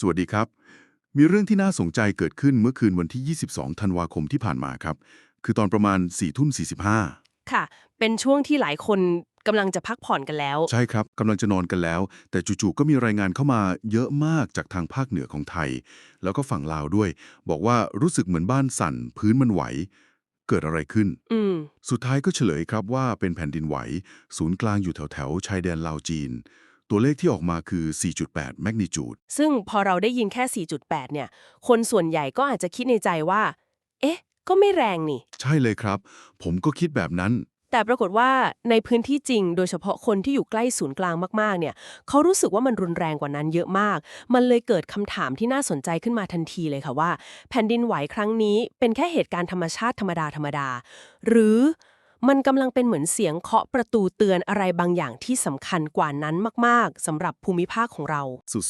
สวัสดีครับ มีเรื่องที่น่าสนใจเกิดขึ้นเมื่อคืนวันที่ 22 ธันวาคมที่ผ่านมาครับ คือตอนประมาณ4ทุ่ม45ค่ะ เป็นช่วงที่หลายคนกำลังจะพักผ่อนกันแล้ว ใช่ครับกำลังจะนอนกันแล้ว แต่จู่ๆก็มีรายงานเข้ามาเยอะมากจากทางภาคเหนือของไทย แล้วก็ฝั่งลาวด้วย บอกว่ารู้สึกเหมือนบ้านสั่น พื้นมันไหว เกิดอะไรขึ้น อืม สุดท้ายก็เฉลยครับว่าเป็นแผ่นดินไหว ศูนย์กลางอยู่แถวๆชายแดนลาวจีน ตัวเลขที่ออกมาคือ 4.8 แมกนิจูด ซึ่งพอเราได้ยินแค่ 4.8 เนี่ย คนส่วนใหญ่ก็อาจจะคิดในใจว่า เอ๊ะ ก็ไม่แรงนี่ ใช่เลยครับ ผมก็คิดแบบนั้น แต่ปรากฏว่าในพื้นที่จริง โดยเฉพาะคนที่อยู่ใกล้ศูนย์กลางมากๆ เนี่ย เขารู้สึกว่ามันรุนแรงกว่านั้นเยอะมาก มันเลยเกิดคำถามที่น่าสนใจขึ้นมาทันทีเลยค่ะว่า แผ่นดินไหวครั้งนี้เป็นแค่เหตุการณ์ธรรมชาติธรรมดาธรรมดา หรือ มันกำลังเป็นเหมือนเสียงเคาะประตูเตือนอะไรบางอย่างที่สำคัญกว่านั้นมากๆสำหรับภูมิภาคของเรา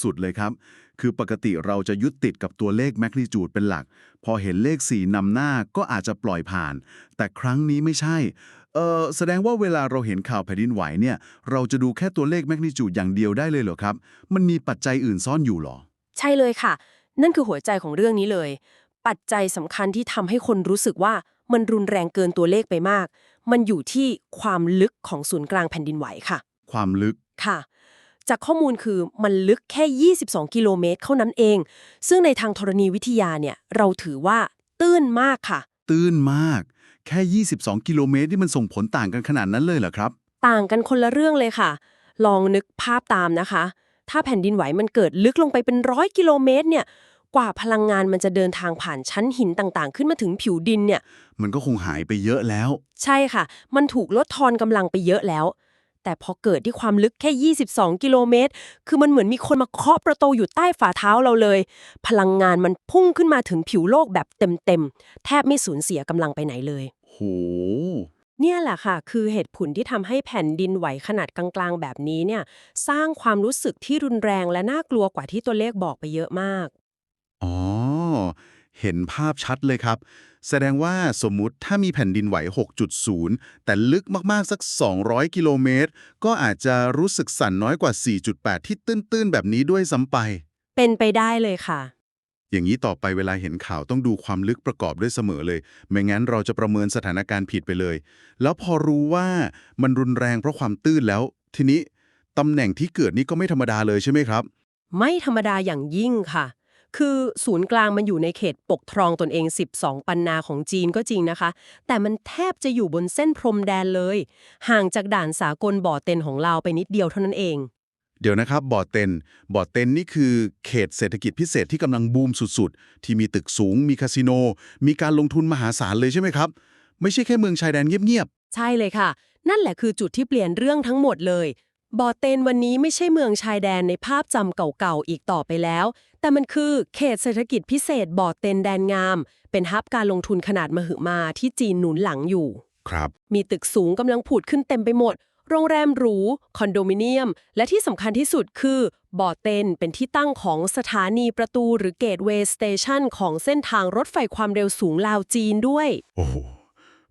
สุดๆ เลยครับ คือปกติเราจะยึดติดกับตัวเลขแมกนิจูดเป็นหลัก พอเห็นเลข 4นำหน้าก็อาจจะปล่อยผ่าน แต่ครั้งนี้ไม่ใช่ เออแสดงว่าเวลาเราเห็นข่าวแผ่นดินไหวเนี่ย เราจะดูแค่ตัวเลขแมกนิจูดอย่างเดียวได้เลยเหรอครับ มันมีปัจจัยอื่นซ่อนอยู่เหรอ ใช่เลยค่ะ นั่นคือหัวใจของเรื่องนี้เลย ปัจจัยสำคัญที่ทำให้คนรู้สึกว่ามันรุนแรงเกินตัวเลขไปมาก มันอยู่ที่ความลึกของศูนย์กลางแผ่นดินไหวค่ะ ความลึกค่ะ จากข้อมูลคือมันลึกแค่ 22 กิโลเมตรเท่านั้นเอง ซึ่งในทางธรณีวิทยาเนี่ยเราถือว่าตื้นมากค่ะ ตื้นมาก แค่ 22 กิโลเมตรที่มันส่งผลต่างกันขนาดนั้นเลยเหรอครับ ต่างกันคนละเรื่องเลยค่ะ ลองนึกภาพตามนะคะ ถ้าแผ่นดินไหวมันเกิดลึกลงไปเป็นร้อยกิโลเมตรเนี่ยก ว่าพลังงานมันจะเดินทางผ่านชั้นหินต่างๆ ขึ้นมาถึงผิวดินเนี่ย มันก็คงหายไปเยอะแล้ว ใช่ค่ะ มันถูกลดทอนกำลังไปเยอะแล้ว แต่พอเกิดที่ความลึกแค่ 22 กิโลเมตร คือมันเหมือนมีคนมาเคาะประตูอยู่ใต้ฝ่าเท้าเราเลย พลังงานมันพุ่งขึ้นมาถึงผิวโลกแบบเต็มๆ แทบไม่สูญเสียกำลังไปไหนเลย โห เนี่ยแหละค่ะ คือเหตุผลที่ทำให้แผ่นดินไหวขนาดกลางๆ แบบนี้เนี่ย สร้างความรู้สึกที่รุนแรงและน่ากลัวกว่าที่ตัวเลขบอกไปเยอะมากอ๋อ เห็นภาพชัดเลยครับ แสดงว่าสมมุติถ้ามีแผ่นดินไหว 6.0 แต่ลึกมาก ๆ สัก 200 กิโลเมตร ก็อาจจะรู้สึกสั่นน้อยกว่า 4.8 ที่ตื้น ๆ แบบนี้ด้วยซ้ำไป เป็นไปได้เลยค่ะ อย่างนี้ต่อไปเวลาเห็นข่าวต้องดูความลึกประกอบด้วยเสมอเลย ไม่งั้นเราจะประเมินสถานการณ์ผิดไปเลย แล้วพอรู้ว่ามันรุนแรงเพราะความตื้นแล้ว ทีนี้ตำแหน่งที่เกิดนี่ก็ไม่ธรรมดาเลยใช่ไหมครับ ไม่ธรรมดาอย่างยิ่งค่ะ คือศูนย์กลางมันอยู่ในเขตปกครองตนเอง 12 ปันนาของจีนก็จริงนะคะ แต่มันแทบจะอยู่บนเส้นพรมแดนเลย ห่างจากด่านสากลบ่อเต็นของเราวไปนิดเดียวเท่านั้นเอง เดี๋ยวนะครับบ่อเต็นบ่อเต็นนี่คือเขตเศรษฐกิจพิเศษที่กำลังบูมสุดๆ ที่มีตึกสูง มีคาสิโน มีการลงทุนมหาศาลเลยใช่ไหมครับ ไม่ใช่แค่เมืองชายแดนเงียบใช่เลยค่ะ นั่นแหละคือจุดที่เปลี่ยนเรื่องทั้งหมดเลย บ่อเตนวันนี้ไม่ใช่เมืองชายแดนในภาพจำเก่าๆ อีกต่อไปแล้ว แต่มันคือเขตเศรษฐกิจพิเศษบ่อเตนแดนงาม เป็นฮับการลงทุนขนาดมหึมาที่จีนหนุนหลังอยู่ๆครับ มีตึกสูงกำลังผุดขึ้นเต็มไปหมด โรงแรมหรู คอนโดมิเนียม และที่สำคัญที่สุดคือบ่อเต็นเป็นที่ตั้งของสถานีประตูหรือเกตเวย์สเตชันของเส้นทางรถไฟความเร็วสูงลาวจีนด้วย โอ้โห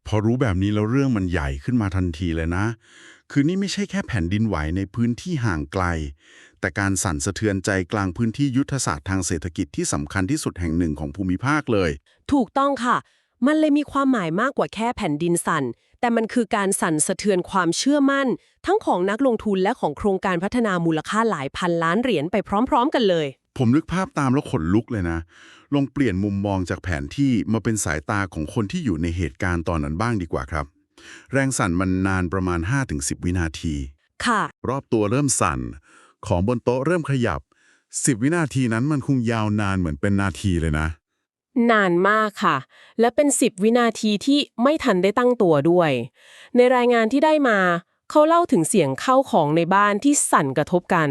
พอรู้แบบนี้แล้วเรื่องมันใหญ่ขึ้นมาทันทีเลยนะ คือนี่ไม่ใช่แค่แผ่นดินไหวในพื้นที่ห่างไกล แต่การสั่นสะเทือนใจกลางพื้นที่ยุทธศาสตร์ทางเศรษฐกิจที่สำคัญที่สุดแห่งหนึ่งของภูมิภาคเลย ถูกต้องค่ะ มันเลยมีความหมายมากกว่าแค่แผ่นดินสั่น แต่มันคือการสั่นสะเทือนความเชื่อมั่น ทั้งของนักลงทุนและของโครงการพัฒนามูลค่าหลายพันล้านเหรียญไปพร้อม ๆ กันเลยผมนึกภาพตามแล้วขนลุกเลยนะ ลองเปลี่ยนมุมมองจากแผนที่มาเป็นสายตาของคนที่อยู่ในเหตุการณ์ตอนนั้นบ้างดีกว่าครับ แรงสั่นมันนานประมาณ 5-10 วินาที ค่ะ รอบตัวเริ่มสั่น ของบนโต๊ะเริ่มขยับ 10 วินาทีนั้นมันคงยาวนานเหมือนเป็นนาทีเลยนะ นานมากค่ะ และเป็น 10 วินาทีที่ไม่ทันได้ตั้งตัวด้วย ในรายงานที่ได้มา เขาเล่าถึงเสียงเข้าของในบ้านที่สั่นกระทบกัน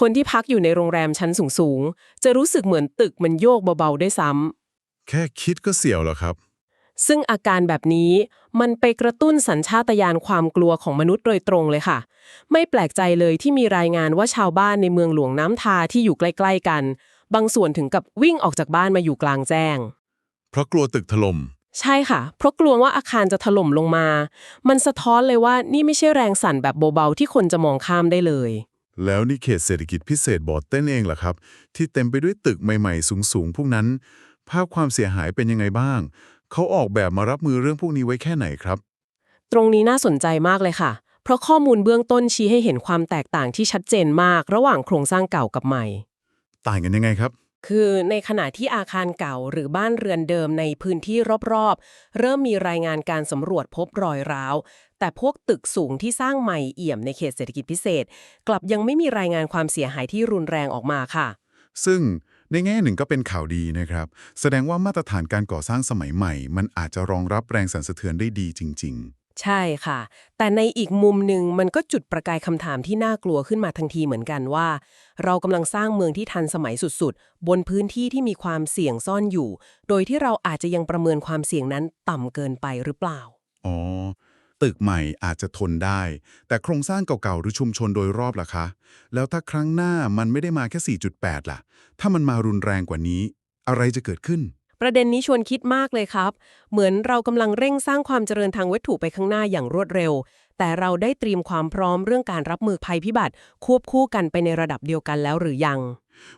คนที่พักอยู่ในโรงแรมชั้นสูงๆ จะรู้สึกเหมือนตึกมันโยกเบาๆได้วยซ้ำแค่คิดก็เสียวแล้วครับ ซึ่งอาการแบบนี้มันไปกระตุ้นสัญชาตญาณความกลัวของมนุษย์โดยตรงเลยค่ะ ไม่แปลกใจเลยที่มีรายงานว่าชาวบ้านในเมืองหลวงน้ำทาที่อยู่ใกล้ ๆ กัน บางส่วนถึงกับวิ่งออกจากบ้านมาอยู่กลางแจ้ง เพราะกลัวตึกถล่มใช่ค่ะ เพราะกลัวว่าอาคารจะถล่มลงมา มันสะท้อนเลยว่านี่ไม่ใช่แรงสั่นแบบเบาๆที่คนจะมองข้ามได้เลย แล้วนี่เขตเศรษฐกิจพิเศษบอร์เต้นเองเหรอครับ ที่เต็มไปด้วยตึกใหม่ๆ สูงๆ พวกนั้น ภาพความเสียหายเป็นยังไงบ้าง เขาออกแบบมารับมือเรื่องพวกนี้ไว้แค่ไหนครับ ตรงนี้น่าสนใจมากเลยค่ะ เพราะข้อมูลเบื้องต้นชี้ให้เห็นความแตกต่างที่ชัดเจนมาก ระหว่างโครงสร้างเก่ากับใหม่ ต่างกันยังไงครับ คือในขณะที่อาคารเก่าหรือบ้านเรือนเดิมในพื้นที่รอบๆ เริ่มมีรายงานการสำรวจพบรอยร้าว แต่พวกตึกสูงที่สร้างใหม่เอี่ยมในเขตเศรษฐกิจพิเศษ กลับยังไม่มีรายงานความเสียหายที่รุนแรงออกมาค่ะ ซึ่ง ในแง่หนึ่งก็เป็นข่าวดีนะครับ แสดงว่ามาตรฐานการก่อสร้างสมัยใหม่ มันอาจจะรองรับแรงสั่นสะเทือนได้ดีจริงใช่ค่ะ แต่ในอีกมุมหนึ่งมันก็จุดประกายคำถามที่น่ากลัวขึ้นมาทันทีเหมือนกันว่า เรากำลังสร้างเมืองที่ทันสมัยสุดๆ บนพื้นที่ที่มีความเสี่ยงซ่อนอยู่ โดยที่เราอาจจะยังประเมินความเสี่ยงนั้นต่ำเกินไปหรือเปล่าๆอ๋อ ตึกใหม่อาจจะทนได้ แต่โครงสร้างเก่าๆ หรือชุมชนโดยรอบล่ะคะ แล้วถ้าครั้งหน้ามันไม่ได้มาแค่ 4.8 ล่ะ ถ้ามันมารุนแรงกว่านี้ อะไรจะเกิดขึ้น ประเด็นนี้ชวนคิดมากเลยครับ เหมือนเรากำลังเร่งสร้างความเจริญทางวัตถุไปข้างหน้าอย่างรวดเร็ว แต่เราได้เตรียมความพร้อมเรื่องการรับมือภัยพิบัติ ควบคู่กันไปในระดับเดียวกันแล้วหรือยัง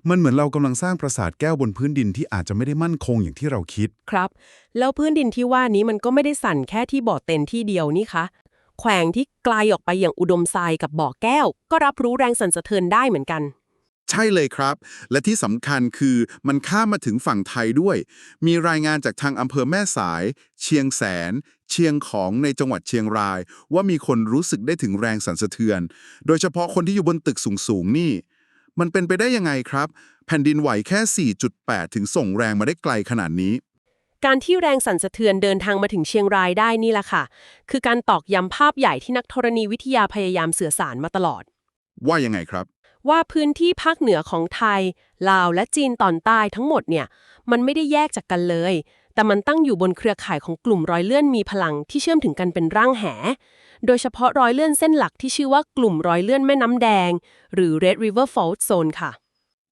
มันเหมือนเรากำลังสร้างปราสาทแก้วบนพื้นดินที่อาจจะไม่ได้มั่นคงอย่างที่เราคิด ครับ แล้วพื้นดินที่ว่านี้มันก็ไม่ได้สั่นแค่ที่บ่อเต็นที่เดียวนี่คะแขวงที่ไกลออกไปอย่างอุดมทรายกับบ่อแก้ว ก็รับรู้แรงสั่นสะเทือนได้เหมือนกัน ใช่เลยครับ และที่สำคัญคือมันข้ามมาถึงฝั่งไทยด้วย มีรายงานจากทางอำเภอแม่สาย เชียงแสน เชียงของในจังหวัดเชียงราย ว่ามีคนรู้สึกได้ถึงแรงสั่นสะเทือน โดยเฉพาะคนที่อยู่บนตึกสูงๆนี่ มันเป็นไปได้ยังไงครับ แผ่นดินไหวแค่ 4.8 ถึงส่งแรงมาได้ไกลขนาดนี้ การที่แรงสั่นสะเทือนเดินทางมาถึงเชียงรายได้นี่แหละค่ะ คือการตอกย้ำภาพใหญ่ที่นักธรณีวิทยาพยายามสื่อสารมาตลอด ว่ายังไงครับ ว่าพื้นที่ภาคเหนือของไทย ลาวและจีนตอนใต้ทั้งหมดเนี่ย มันไม่ได้แยกจากกันเลย แต่มันตั้งอยู่บนเครือข่ายของกลุ่มรอยเลื่อนมีพลังที่เชื่อมถึงกันเป็นร่างแห โดยเฉพาะรอยเลื่อนเส้นหลักที่ชื่อว่ากลุ่มรอยเลื่อนแม่น้ำแดง หรือ Red River Fault Zone ค่ะ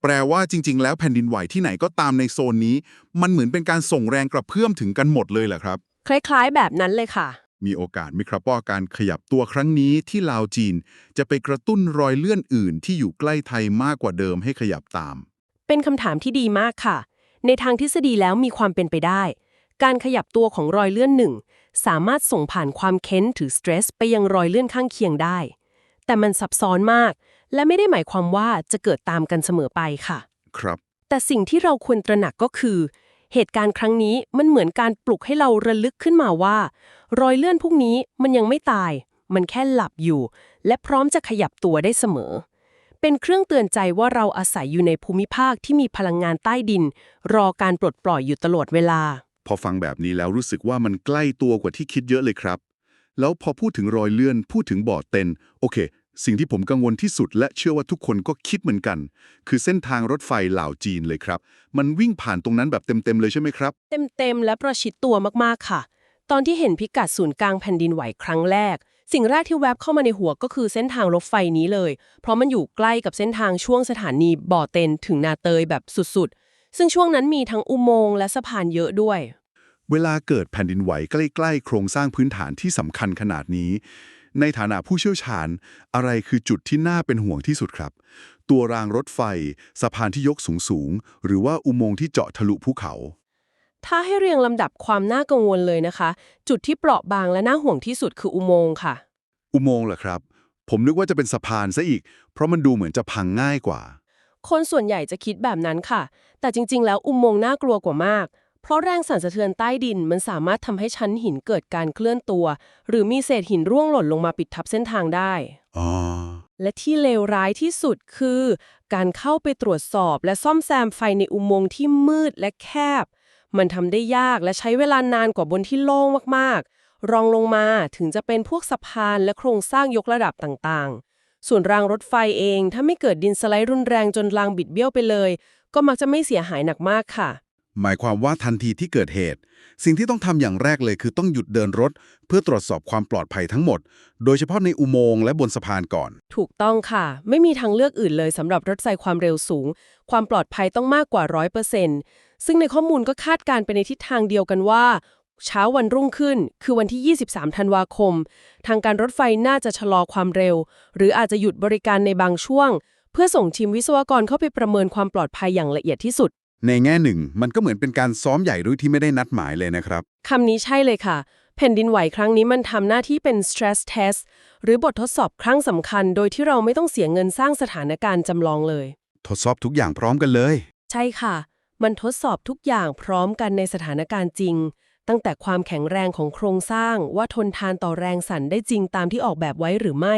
แปลว่าจริง ๆ แล้วแผ่นดินไหวที่ไหนก็ตามในโซนนี้ มันเหมือนเป็นการส่งแรงกระเพื่อมถึงกันหมดเลยเหรอครับ คล้ายๆ แบบนั้นเลยค่ะ มีโอกาสไหมครับว่าการขยับตัวครั้งนี้ที่ลาวจีน จะไปกระตุ้นรอยเลื่อนอื่นที่อยู่ใกล้ไทยมากกว่าเดิมให้ขยับตาม เป็นคำถามที่ดีมากค่ะ ในทางทฤษฎีแล้วมีความเป็นไปได้ การขยับตัวของรอยเลื่อนหนึ่งสามารถส่งผ่านความเค้นถือสเตรสไปยังรอยเลื่อนข้างเคียงได้ แต่มันซับซ้อนมาก และไม่ได้หมายความว่าจะเกิดตามกันเสมอไปค่ะ ครับ แต่สิ่งที่เราควรตระหนักก็คือ เหตุการณ์ครั้งนี้มันเหมือนการปลุกให้เราระลึกขึ้นมาว่า รอยเลื่อนพวกนี้มันยังไม่ตาย มันแค่หลับอยู่ และพร้อมจะขยับตัวได้เสมอ เป็นเครื่องเตือนใจว่าเราอาศัยอยู่ในภูมิภาคที่มีพลังงานใต้ดิน รอการปลดปล่อยอยู่ตลอดเวลา พอฟังแบบนี้แล้วรู้สึกว่ามันใกล้ตัวกว่าที่คิดเยอะเลยครับ แล้วพอพูดถึงรอยเลื่อนพูดถึงบ่อเต็นโอเค สิ่งที่ผมกังวลที่สุดและเชื่อว่าทุกคนก็คิดเหมือนกัน คือเส้นทางรถไฟเหล่าวจีนเลยครับ มันวิ่งผ่านตรงนั้นแบบเต็มๆเลยใช่ไหมครับ เต็มๆและประชิดตัวมากๆค่ะ ตอนที่เห็นพิกัดศูนย์กลางแผ่นดินไหวครั้งแรก สิ่งแรกที่แวบเข้ามาในหัวก็คือเส้นทางรถไฟนี้เลย เพราะมันอยู่ใกล้กับเส้นทางช่วงสถานีบ่อเต็นถึงนาเตยแบบสุดๆ ซึ่งช่วงนั้นมีทั้งอุโมงค์และสะพานเยอะด้วย เวลาเกิดแผ่นดินไหวใกล้ๆโครงสร้างพื้นฐานที่สำคัญขนาดนี้ ในฐานะผู้เชี่ยวชาญ อะไรคือจุดที่น่าเป็นห่วงที่สุดครับ ตัวรางรถไฟ สะพานที่ยกสูงๆหรือว่าอุโมงค์ที่เจาะทะลุภูเขา ถ้าให้เรียงลำดับความน่ากังวลเลยนะคะ จุดที่เปราะบางและน่าห่วงที่สุดคืออุโมงค์ค่ะ อุโมงค์เหรอครับ ผมนึกว่าจะเป็นสะพานซะอีก เพราะมันดูเหมือนจะพังง่ายกว่า คนส่วนใหญ่จะคิดแบบนั้นค่ะ แต่จริง ๆ แล้วอุโมงค์น่ากลัวกว่ามาก เพราะแรงสั่นสะเทือนใต้ดินมันสามารถทำให้ชั้นหินเกิดการเคลื่อนตัว หรือมีเศษหินร่วงหล่นลงมาปิดทับเส้นทางได้ อ๋อ และที่เลวร้ายที่สุดคือ การเข้าไปตรวจสอบและซ่อมแซมไฟในอุโมงค์ที่มืดและแคบ มันทำได้ยากและใช้เวลานานกว่าบนที่โล่งมากๆ รองลงมาถึงจะเป็นพวกสะพานและโครงสร้างยกระดับต่างๆ ส่วนรางรถไฟเองถ้าไม่เกิดดินสไลด์รุนแรงจนรางบิดเบี้ยวไปเลย ก็มักจะไม่เสียหายหนักมากค่ะ หมายความว่าทันทีที่เกิดเหตุ สิ่งที่ต้องทำอย่างแรกเลยคือต้องหยุดเดินรถ เพื่อตรวจสอบความปลอดภัยทั้งหมด โดยเฉพาะในอุโมงค์และบนสะพานก่อน ถูกต้องค่ะ ไม่มีทางเลือกอื่นเลยสำหรับรถไฟความเร็วสูง ความปลอดภัยต้องมากกว่า 100%ซึ่งในข้อมูลก็คาดการณ์ไปในทิศทางเดียวกันว่า เช้าวันรุ่งขึ้น คือวันที่ 23 ธันวาคม ทางการรถไฟน่าจะชะลอความเร็ว หรืออาจจะหยุดบริการในบางช่วง เพื่อส่งทีมวิศวกรเข้าไปประเมินความปลอดภัยอย่างละเอียดที่สุด ในแง่หนึ่ง มันก็เหมือนเป็นการซ้อมใหญ่ด้วยที่ไม่ได้นัดหมายเลยนะครับ คำนี้ใช่เลยค่ะ แผ่นดินไหวครั้งนี้มันทำหน้าที่เป็น stress test หรือบททดสอบครั้งสำคัญ โดยที่เราไม่ต้องเสียเงินสร้างสถานการณ์จำลองเลย ทดสอบทุกอย่างพร้อมกันเลย ใช่ค่ะ มันทดสอบทุกอย่างพร้อมกันในสถานการณ์จริง ตั้งแต่ความแข็งแรงของโครงสร้างว่าทนทานต่อแรงสั่นได้จริงตามที่ออกแบบไว้หรือไม่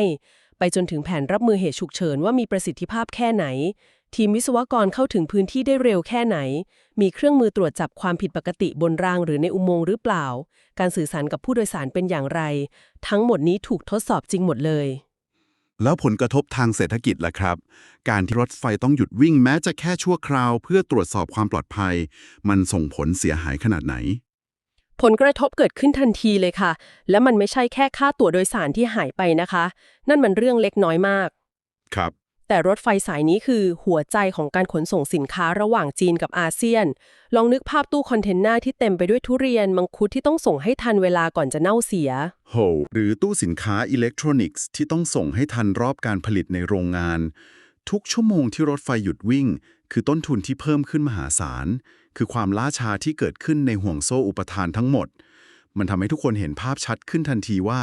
ไปจนถึงแผนรับมือเหตุฉุกเฉินว่ามีประสิทธิภาพแค่ไหน ทีมวิศวกรเข้าถึงพื้นที่ได้เร็วแค่ไหน มีเครื่องมือตรวจจับความผิดปกติบนรางหรือในอุโมงค์หรือเปล่า การสื่อสารกับผู้โดยสารเป็นอย่างไร ทั้งหมดนี้ถูกทดสอบจริงหมดเลย แล้วผลกระทบทางเศรษฐกิจล่ะครับ การที่รถไฟต้องหยุดวิ่งแม้จะแค่ชั่วคราว เพื่อตรวจสอบความปลอดภัย มันส่งผลเสียหายขนาดไหนผลกระทบเกิดขึ้นทันทีเลยค่ะ และมันไม่ใช่แค่ค่าตั๋วโดยสารที่หายไปนะคะ นั่นมันเรื่องเล็กน้อยมาก ครับ แต่รถไฟสายนี้คือหัวใจของการขนส่งสินค้าระหว่างจีนกับอาเซียน ลองนึกภาพตู้คอนเทนเนอร์ที่เต็มไปด้วยทุเรียนมังคุดที่ต้องส่งให้ทันเวลาก่อนจะเน่าเสีย โห หรือตู้สินค้าอิเล็กทรอนิกส์ที่ต้องส่งให้ทันรอบการผลิตในโรงงาน ทุกชั่วโมงที่รถไฟหยุดวิ่ง คือต้นทุนที่เพิ่มขึ้นมหาศาล คือความล่าช้าที่เกิดขึ้นในห่วงโซ่อุปทานทั้งหมด มันทำให้ทุกคนเห็นภาพชัดขึ้นทันทีว่า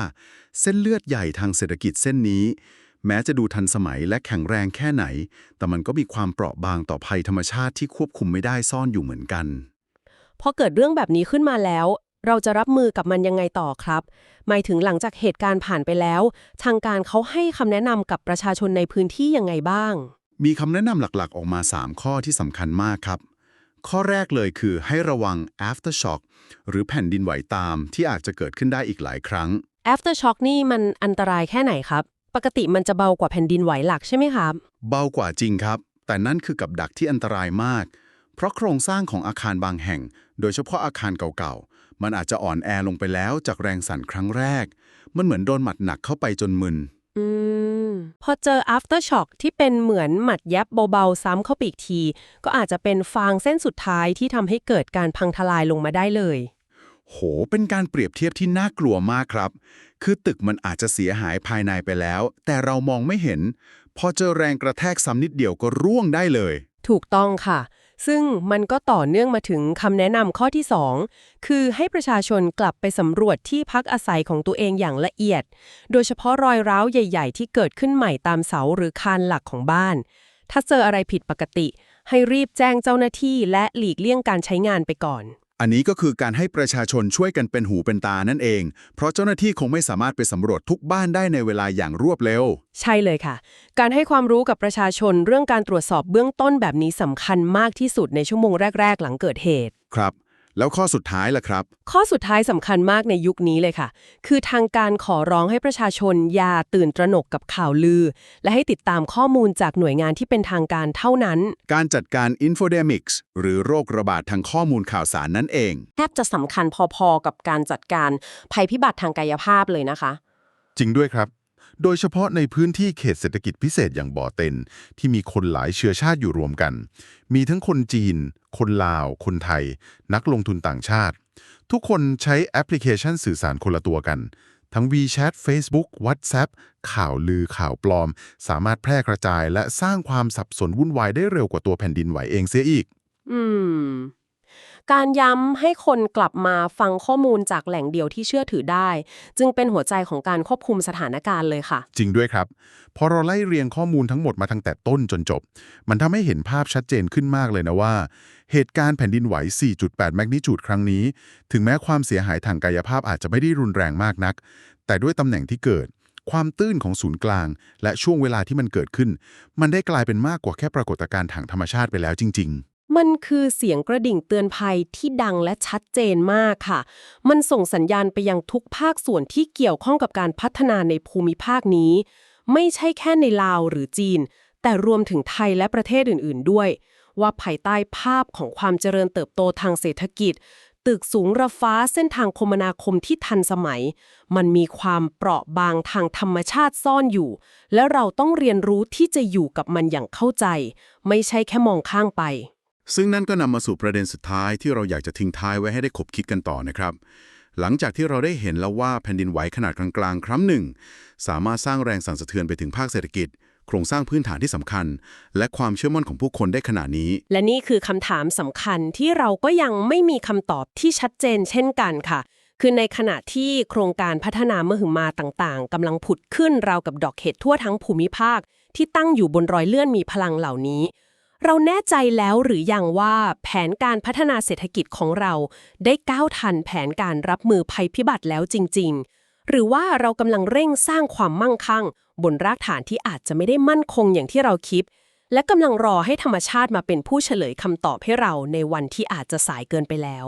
เส้นเลือดใหญ่ทางเศรษฐกิจเส้นนี้ แม้จะดูทันสมัยและแข็งแรงแค่ไหน แต่มันก็มีความเปราะบางต่อภัยธรรมชาติที่ควบคุมไม่ได้ซ่อนอยู่เหมือนกัน พอเกิดเรื่องแบบนี้ขึ้นมาแล้ว เราจะรับมือกับมันยังไงต่อครับ หมายถึงหลังจากเหตุการณ์ผ่านไปแล้ว ทางการเขาให้คำแนะนำกับประชาชนในพื้นที่ยังไงบ้าง มีคำแนะนำหลักๆ ออกมา 3 ข้อที่สำคัญมากครับ ข้อแรกเลยคือให้ระวัง aftershock หรือแผ่นดินไหวตามที่อาจจะเกิดขึ้นได้อีกหลายครั้ง aftershock นี่มันอันตรายแค่ไหนครับ ปกติมันจะเบากว่าแผ่นดินไหวหลักใช่ไหมครับ เบากว่าจริงครับ แต่นั่นคือกับดักที่อันตรายมาก เพราะโครงสร้างของอาคารบางแห่ง โดยเฉพาะอาคารเก่าๆ มันอาจจะอ่อนแอลงไปแล้วจากแรงสั่นครั้งแรก มันเหมือนโดนหมัดหนักเข้าไปจนมึน อืม พอเจอ aftershock ที่เป็นเหมือนหมัดยับเบาๆ ซ้ำเข้าไปอีกที ก็อาจจะเป็นฟางเส้นสุดท้ายที่ทำให้เกิดการพังทลายลงมาได้เลย โห เป็นการเปรียบเทียบที่น่ากลัวมากครับ คือตึกมันอาจจะเสียหายภายในไปแล้ว แต่เรามองไม่เห็น พอเจอแรงกระแทกซ้ำนิดเดียวก็ร่วงได้เลย ถูกต้องค่ะ ซึ่งมันก็ต่อเนื่องมาถึงคำแนะนำข้อที่ 2 คือให้ประชาชนกลับไปสำรวจที่พักอาศัยของตัวเองอย่างละเอียด โดยเฉพาะรอยร้าวใหญ่ ๆ ที่เกิดขึ้นใหม่ตามเสาหรือคานหลักของบ้าน ถ้าเจออะไรผิดปกติ ให้รีบแจ้งเจ้าหน้าที่และหลีกเลี่ยงการใช้งานไปก่อน อันนี้ก็คือการให้ประชาชนช่วยกันเป็นหูเป็นตานั่นเอง เพราะเจ้าหน้าที่คงไม่สามารถไปสำรวจทุกบ้านได้ในเวลาอย่างรวดเร็ว ใช่เลยค่ะ การให้ความรู้กับประชาชนเรื่องการตรวจสอบเบื้องต้นแบบนี้สำคัญมากที่สุดในชั่วโมงแรก ๆ หลังเกิดเหตุ ครับ แล้วข้อสุดท้ายล่ะครับ ข้อสุดท้ายสำคัญมากในยุคนี้เลยค่ะ คือทางการขอร้องให้ประชาชนอย่าตื่นตระหนกกับข่าวลือ และให้ติดตามข้อมูลจากหน่วยงานที่เป็นทางการเท่านั้น การจัดการ infodemics หรือโรคระบาดทางข้อมูลข่าวสารนั่นเอง แทบจะสำคัญพอๆกับการจัดการภัยพิบัติทางกายภาพเลยนะคะ จริงด้วยครับ โดยเฉพาะในพื้นที่เขตเศรษฐกิจพิเศษอย่างบ่อเต็น ที่มีคนหลายเชื้อชาติอยู่รวมกัน มีทั้งคนจีน คนลาว คนไทย นักลงทุนต่างชาติ ทุกคนใช้แอปพลิเคชันสื่อสารคนละตัวกัน ทั้ง WeChat Facebook WhatsApp ข่าวลือข่าวปลอม สามารถแพร่กระจายและสร้างความสับสนวุ่นวายได้เร็วกว่าตัวแผ่นดินไหวเองเสียอีก อืม การย้ำให้คนกลับมาฟังข้อมูลจากแหล่งเดียวที่เชื่อถือได้ จึงเป็นหัวใจของการควบคุมสถานการณ์เลยค่ะ จริงด้วยครับ พอเราไล่เรียงข้อมูลทั้งหมดมาตั้งแต่ต้นจนจบ มันทำให้เห็นภาพชัดเจนขึ้นมากเลยนะว่า เหตุการณ์แผ่นดินไหว 4.8 แมกนิจูดครั้งนี้ ถึงแม้ความเสียหายทางกายภาพอาจจะไม่ได้รุนแรงมากนัก แต่ด้วยตำแหน่งที่เกิดความตื้นของศูนย์กลาง และช่วงเวลาที่มันเกิดขึ้น มันได้กลายเป็นมากกว่าแค่ปรากฏการณ์ทางธรรมชาติไปแล้วจริง ๆ มันคือเสียงกระดิ่งเตือนภัยที่ดังและชัดเจนมากค่ะ มันส่งสัญญาณไปยังทุกภาคส่วนที่เกี่ยวข้องกับการพัฒนาในภูมิภาคนี้ ไม่ใช่แค่ในลาวหรือจีน แต่รวมถึงไทยและประเทศอื่น ๆ ด้วย ว่าภายใต้ภาพของความเจริญเติบโตทางเศรษฐกิจ ตึกสูงระฟ้าเส้นทางคมนาคมที่ทันสมัย มันมีความเปราะบางทางธรรมชาติซ่อนอยู่ และเราต้องเรียนรู้ที่จะอยู่กับมันอย่างเข้าใจ ไม่ใช่แค่มองข้างไป ซึ่งนั่นก็นำมาสู่ประเด็นสุดท้ายที่เราอยากจะทิ้งท้ายไว้ให้ได้ขบคิดกันต่อนะครับ หลังจากที่เราได้เห็นแล้วว่าแผ่นดินไหวขนาดกลางๆ ครั้งหนึ่ง สามารถสร้างแรงสั่นสะเทือนไปถึงภาคเศรษฐกิจ โครงสร้างพื้นฐานที่สำคัญ และความเชื่อมั่นของผู้คนได้ขนาดนี้ และนี่คือคำถามสำคัญที่เราก็ยังไม่มีคำตอบที่ชัดเจน เช่นกันค่ะ คือในขณะที่โครงการพัฒนามหึมาต่างๆกำลังผุดขึ้นราวกับดอกเห็ดทั่วทั้งภูมิภาค ที่ตั้งอยู่บนรอยเลื่อนมีพลังเหล่านี้ เราแน่ใจแล้วหรือยังว่าแผนการพัฒนาเศรษฐกิจของเรา ได้ก้าวทันแผนการรับมือภัยพิบัติแล้วจริง ๆ หรือว่าเรากำลังเร่งสร้างความมั่งคั่ง บนรากฐานที่อาจจะไม่ได้มั่นคงอย่างที่เราคิด และกำลังรอให้ธรรมชาติมาเป็นผู้เฉลยคำตอบให้เราในวันที่อาจจะสายเกินไปแล้ว